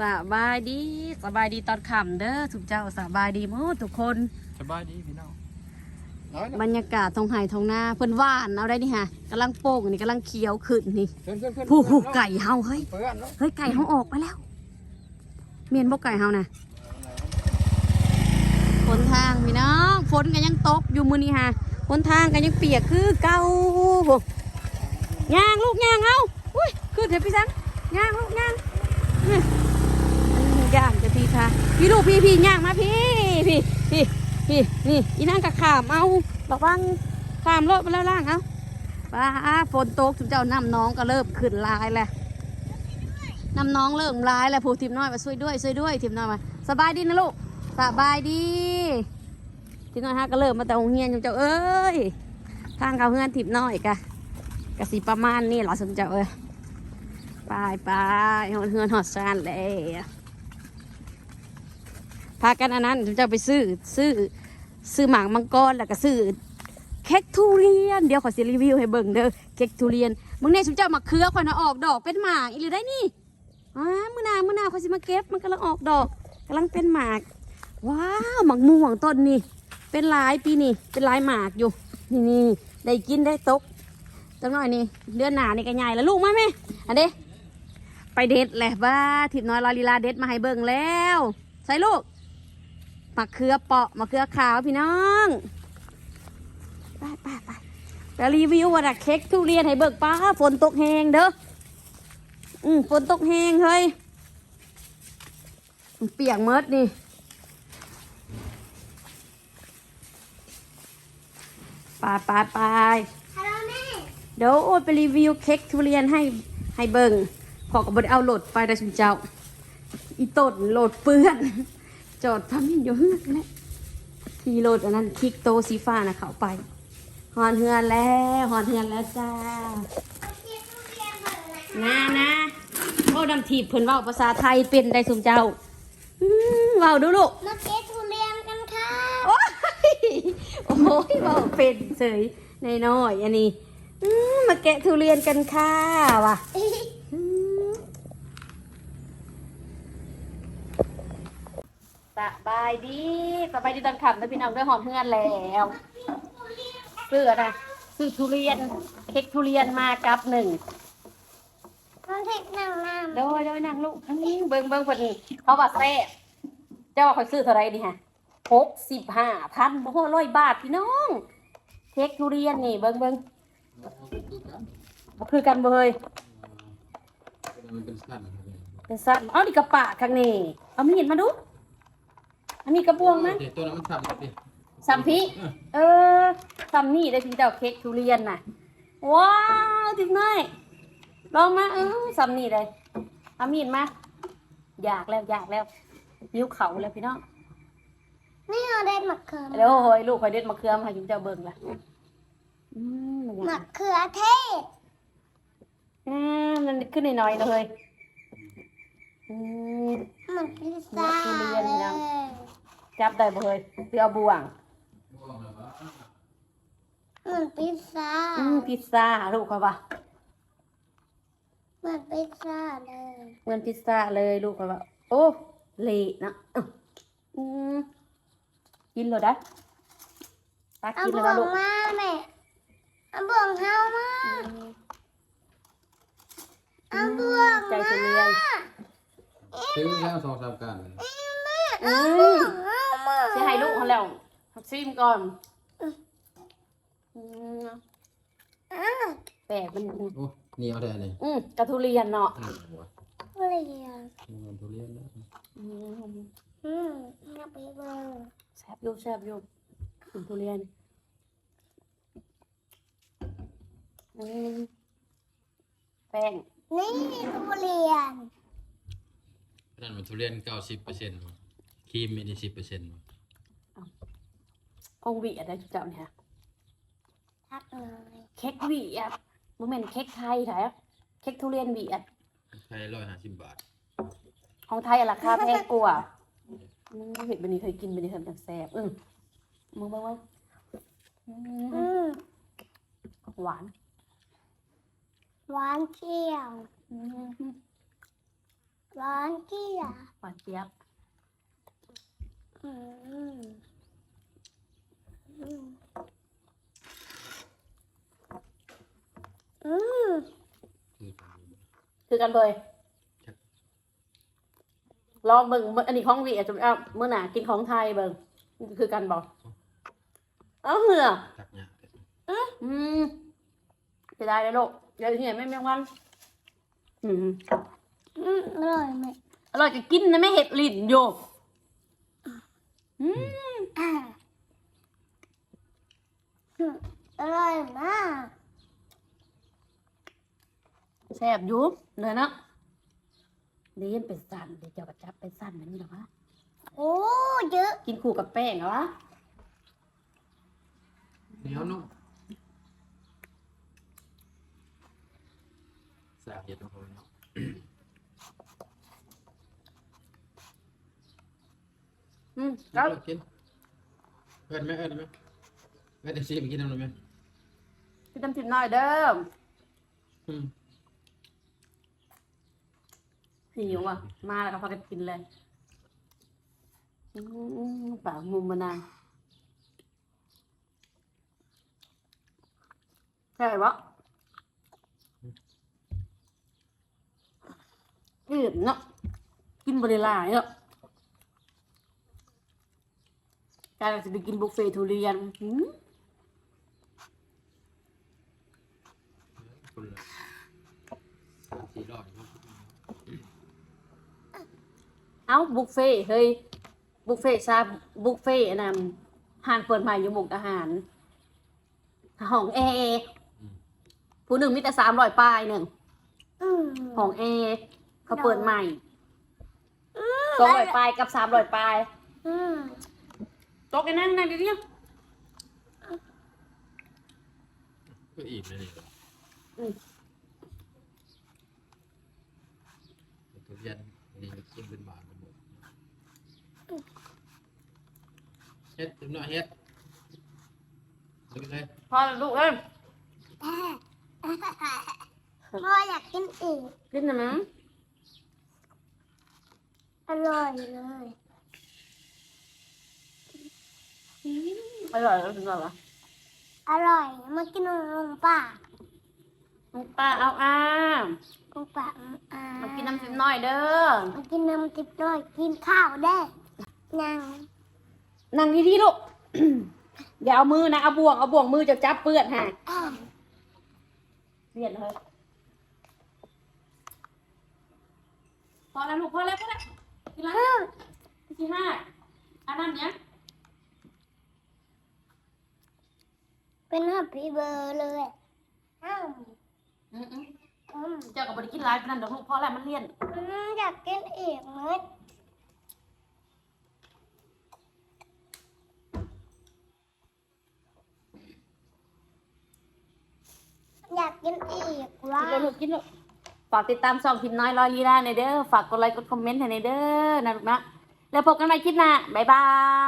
สบายดีสบายดีตอนค่ำเด้อทุกเจ้าสบายดีหมดทุกคนสบายดีพี่น้องน้อยนะบรรยากาศทองไห่ทองนาเพิ่นว่านเอาได้นี่ฮะกำลังโป่งนี่กำลังเขียวขึ้นนี่เพื่อนเพื่อนเพื่อนผู้หูไก่เฮาเฮ้ยเพื่อนเนาะเฮ้ยไก่เฮาออกไปแล้ว เมียนบ่ไก่เฮานะฝนทางพี่น้องฝนก็ยังตกอยู่มื้อนี้ฮะฝนทางก็ยังเปียกคือเก่าโหย่างลูกย่างเอาอุ้ยขึ้นเถอะพี่สังย่างลูกย่างอื้อมัน ย่างจะพี่ค่ะพี่ลูกพี่พี่ย่างมาพี่พี่พี่พี่นี่อีนางกะขามเอาระวังขามรถไปแล้วล่างเอาป้าฝนตกถึงเจ้าน้ำน้องก็เริ่มขึ้นลายแล้วน้ำน้องเริ่มร้ายแล้วผู้ทีมน้อยมาช่วยด้วยช่วยด้วยทีมน้อยมาสบายดีนะลูกสบายดีทีมน้อยฮะก็เริ่มมาแต่โรงเรียนอยู่เจ้าเอ้ยทางเขาเพื่อนทีมน้อยกะกะสีประมาณนี้เหรอสมเจ้าเอ้ยไปไปหอดเฮือนหอดซานเลย พากันอันนั้นสมเจ้าไปซื้อซื้อซื้อหมากมังกรแล้วก็ซื้อเค้กทุเรียนเดี๋ยวขอสิรีวิวให้เบิ่งเด้อเค้กทุเรียนมึงเนี่ยสมเจ้ามาเครือคอยนะออกดอกเป็นหมากอีหรือได้นี่อ้ามือนามือนาขาสิมาเก็บมันกำลังออกดอกกำลังเป็นหมากว้าวหมากม่วงต้นนี่เป็นลายปีนี่เป็นลายหมากอยู่นี่นี่ได้กินได้ตกจังหน่อยนี่เดือนหนานี่ก็ใหญ่แล้วลูกมาไหมอันเด้ไปเด็ดแหละบ้าทิพน้อยลอลีลาเด็ดมาให้เบิ่งแล้วใส่ลูก มะเขือเปาะมะเขือขาวพี่น้อง ไปไปไปไปรีวิวว่าดักเค้กทุเรียนให้เบิ่งป้าฝนตกแหงเด้อ อืมฝนตกแหงเฮ้ย เปียกเมดนี่ปไปไปไปเดี๋ยวโอ้ยไปรีวิวเค้กทุเรียนให้ให้เบิงขอกับบดเอาโหลดไปได้ชุนเจ้า อีต้โหลดเปื้อน จอดทำอยู่เฮือกนั่นแหละทีโหลดอันนั้นคลิกโตสีฟ้านะเขาไปหอนเฮือนแล้วหอนเฮือนแล้วจ้านะนะโอ้ดำทีบเพิ่นเว้าภาษาไทยเป็นได้สุมเจ้าอืมเว้าดูลูกมาเก็ตทุเรียนกันค่ะโอ้ยโอ้ยเว้าเป็นเฉยในน้อยๆอันนี้อืมมาแกะทุเรียนกันค่ะว่ะอืม สบายดีสบายดีตอนขับนะพี่น้องด้วยหอมเพื่อนแล้วเสื้อนะซื้อทุเรียนเค้กทุเรียนมากับหนึ่งมันเทคหนังน้โดยโดยนางลูกอื้อเบิ่งเบิ่งเพิ่นเขาว่าแซ่บเจ้าว่าเขาซื้อเท่าไหรนี่ฮะหกสิบห้าพันบ่ฮอดร้อยบาทพี่น้องเค้กทุเรียนนี่เบิ่งเบิ่งบ่คือกันบ่เฮ้ยมันเป็นสั้นเป็นสัตว์เอาดิกระปะข้างนี้เอามีดมาดู อันนี้กระบวงมันเดี๋ยวตัวนั้นมันสั้นดิสัมพีเออสัมนี่ได้พี่เจ้าเค้กทุเรียนน่ะ ว้าวจริงไหมลองมาเออสัมนี่เลยเอามีดมาอยากแล้วอยากแล้วยิ้วเขาแล้วพี่น้องำนี่เอาเด็ดมะเขือเดี๋ยวโอ้ยลูกคอยเด็ดมะเขือมาให้ยิ้มเจ้าเบิ่งละอืมมันมะยังเขือเทศอ่ามันขึ้นหน่อยๆเลยอืมมันพิซซ่ามะเขือเทศเลนี่ยนะ จับได้บ่เฮ้ยเรือเอาบ่วงมันพิซซ่าอืมพิซซ่าลูกเขาปะมันพิซซ่าเลยเหมือนพิซซ่าเลยลูกเขาปะโอ้เละนะอื้ออืมกินเลยได้ตาเอากินบ่เลยววะลูงกมาแม่เอาบ่วงเฮามาเอาบ่วงใจทุเรียนซื้อแค่สองสามการอืมเฮา มาจะให้ลูกเขาแล้วซิมก่อนอืมอะแปลกมันโอ้นี่เอาแต่ไหนอืมกระทุเรียนเนาะอืมว่ะทุเรียนมันทุเรียนแล้วอืมอืมเอาไปเบิ่งแซ่บอยู่แซ่บอยู่กินทุเรียนอืมแป้งนี่ทุเรียนนั่นมันทุเรียนเก้าสิบเปอร์เซ็นต์ ครีมมีนี่สิบเปอร์เซ็นต์คงหวีอะไรจุเจ้าเนี่ยทักเลยเค้กหวีอะบ่แม่นเค้กไทยแท้เค้กทุเรียนหวีอะใช้ร้อยห้าสิบบาท ของไทยอะราคาแพงกว่าอืมเห็ดบันนี้เคยกินบันนี้ทำจากแซ่บอืมมึงบ้างว่าอืมหวาน หวานเจียวอืมร้อนเกี้ยหวานเจี๊ยบ อืมอืมคือกันเลยลองเบิ่งมื้ออันนี้ของวีอาจจะเอาเมื่อหนากินของไทยเบิ่งคือกันบอกเอ้าเหรออืมจะได้เลยลูกเดี๋ยวเนี่ยไม่แมงวันอืมอืมอร่อยไหมอร่อยจะกินนะไม่เห็ดลิ้นโยก อืมอ่าอืมอร่อยมากแซ่บอยู่เลยเนาะเลี้ยนเป็นสั้นเดี๋ยวเจ้ากระจับเป็นสั้นแบบนี้หรอวะโอ้เยอะ กินคู่กับแป้งเหรอวะเหนียวนุ่มแซ่บเย็นของเราเนาะ อืมกินแล้วลูกกินเอิ้นไหมเอิ้นไหมเอิ้นเดี๋ยวซีไปกินน้ำหน่อยไหมพี่ตำผิดหน่อยเด้ออืมหิวอะ มาแล้วก็พากันกินเลยอืมปากมุมมานานใช่ปะอิ่มเนาะกินบริลายเนาะ การจะไปกินบุฟเฟ่ทุเรียนหืมคนละสามสี่รอบอยู่เอ้าบุฟเฟ่เฮ้ยบุฟเฟ่ซาบุฟเฟ่อันนั้นหานเปิดใหม่อยู่หมุกอาหารห้องแอร์ผู้หนึ่งมีแต่สามร้อยป้ายหนึ่งอืมของแอร์เขาเปิดใหม่สองร้อยป้ายกับสามร้อยป้าย อืมตกไอ้นั่งนั่งดิเนี่ยก็อิ่มเลยนี่ทุเรียนนี่กินเป็นบาทกันหมดเฮ็ดจุ่มหน่อยเฮ็ดดูเลยพอแล้วลูกเอ้ยพ่ออยากกินอีกกินนะมั้งอร่อยเลย อร่อยแล้วถึงเหรออร่อยมากินนมป่าน้องป้าเอาอ้ามนมป่าอ่ามากินน้ำจิ้มหน่อยเด้อมากินน้ำทิพย์ด้วยกินข้าวได้ยังนั่งดีๆลูกอย่าเอามือนะเอาบ่วงเอาบ่วงมือจะจับเปื้อนฮะอ่าเปลี่ยนเลยพอแล้วลูกพอแล้วพอแล้วกินแล้วอืมที่ห้าอันนั้นเนี้ย เป็นฮับพี่เบอร์เลยอ้าวอืมอืมอืมเจ้ากับบริกินไลฟ์นั่นเดี๋ยวลูกพอแล้วมันเลี่ยนอืมอยากกินอีกมั้ยอยากกินอีกว้ากินเลยลูกกินลูกฝากติดตามช่องพิมพ์น้อยลอยลีลาในอยเด้อฝากกดไลค์กดคอมเมนต์ให้ในอยเด้อนะลูกนะแล้วพบกันใหม่คลิปหน้าบ๊ายบาย